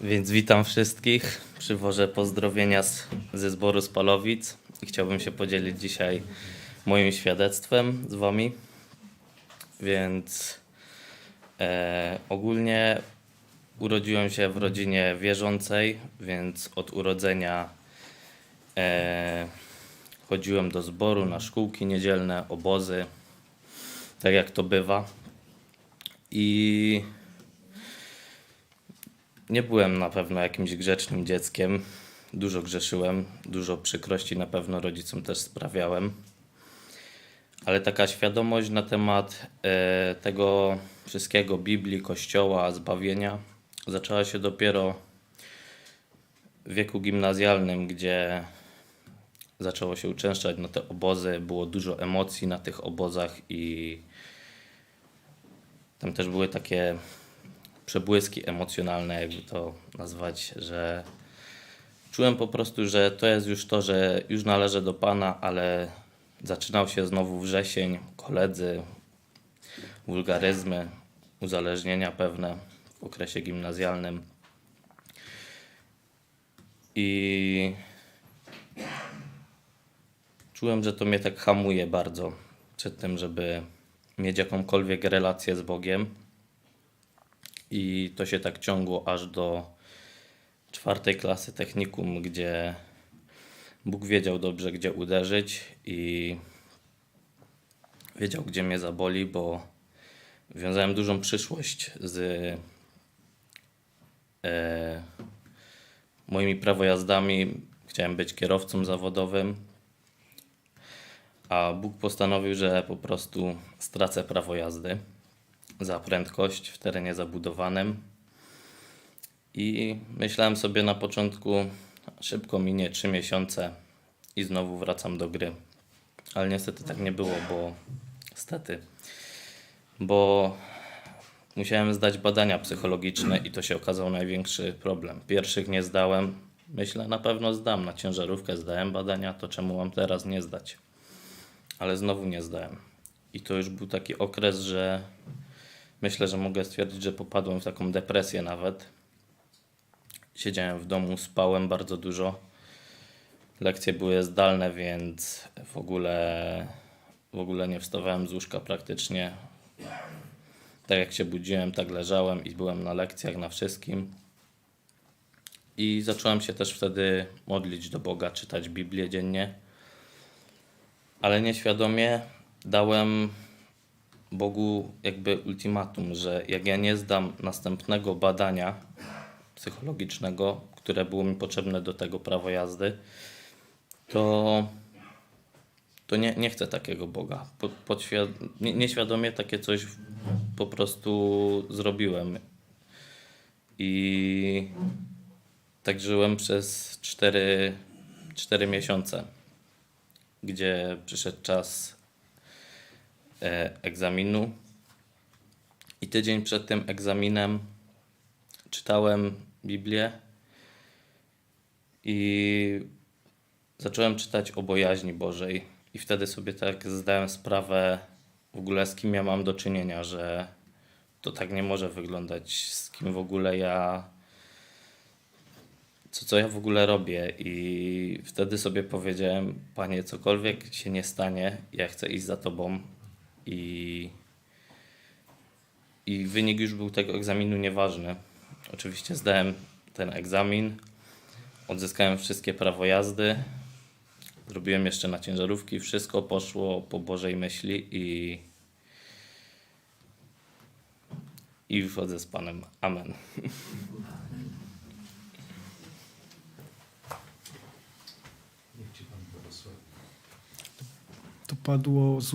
Więc witam wszystkich. Przywożę pozdrowienia z, ze zboru Spalowic i chciałbym się podzielić dzisiaj moim świadectwem z Wami. Więc e, ogólnie urodziłem się w rodzinie wierzącej, więc od urodzenia e, chodziłem do zboru na szkółki niedzielne, obozy, tak jak to bywa. I nie byłem na pewno jakimś grzecznym dzieckiem. Dużo grzeszyłem, dużo przykrości na pewno rodzicom też sprawiałem. Ale taka świadomość na temat e, tego wszystkiego, Biblii, Kościoła, zbawienia, zaczęła się dopiero w wieku gimnazjalnym, gdzie zaczęło się uczęszczać na te obozy. Było dużo emocji na tych obozach i tam też były takie przebłyski emocjonalne, jakby to nazwać, że czułem po prostu, że to jest już to, że już należę do Pana, ale zaczynał się znowu wrzesień, koledzy, wulgaryzmy, uzależnienia pewne w okresie gimnazjalnym. I czułem, że to mnie tak hamuje bardzo przed tym, żeby mieć jakąkolwiek relację z Bogiem. I to się tak ciągło aż do czwartej klasy technikum, gdzie Bóg wiedział dobrze, gdzie uderzyć i wiedział, gdzie mnie zaboli, bo wiązałem dużą przyszłość z e, moimi prawojazdami. Chciałem być kierowcą zawodowym, a Bóg postanowił, że po prostu stracę prawo jazdy za prędkość w terenie zabudowanym. I myślałem sobie na początku, szybko minie 3 miesiące i znowu wracam do gry. Ale niestety tak nie było, bo niestety, bo musiałem zdać badania psychologiczne i to się okazał największy problem. Pierwszych nie zdałem, myślę na pewno zdam, na ciężarówkę zdałem badania, to czemu mam teraz nie zdać? Ale znowu nie zdałem. I to już był taki okres, że myślę, że mogę stwierdzić, że popadłem w taką depresję nawet. Siedziałem w domu, spałem bardzo dużo. Lekcje były zdalne, więc w ogóle, w ogóle nie wstawałem z łóżka praktycznie. Tak jak się budziłem, tak leżałem i byłem na lekcjach, na wszystkim. I zacząłem się też wtedy modlić do Boga, czytać Biblię dziennie. Ale nieświadomie dałem Bogu jakby ultimatum, że jak ja nie zdam następnego badania psychologicznego, które było mi potrzebne do tego prawa jazdy, to, to nie, nie chcę takiego Boga. Po, nieświadomie takie coś po prostu zrobiłem. I tak żyłem przez 4, 4 miesiące, gdzie przyszedł czas egzaminu. I tydzień przed tym egzaminem czytałem Biblię i zacząłem czytać o bojaźni Bożej. I wtedy sobie tak zdałem sprawę w ogóle z kim ja mam do czynienia, że to tak nie może wyglądać, z kim w ogóle ja. Co, co ja w ogóle robię, i wtedy sobie powiedziałem: Panie, cokolwiek się nie stanie, ja chcę iść za Tobą i, i wynik już był tego egzaminu nieważny. Oczywiście zdałem ten egzamin, odzyskałem wszystkie prawo jazdy, zrobiłem jeszcze na ciężarówki, wszystko poszło po Bożej myśli i, i wychodzę z Panem. Amen. To padło z ust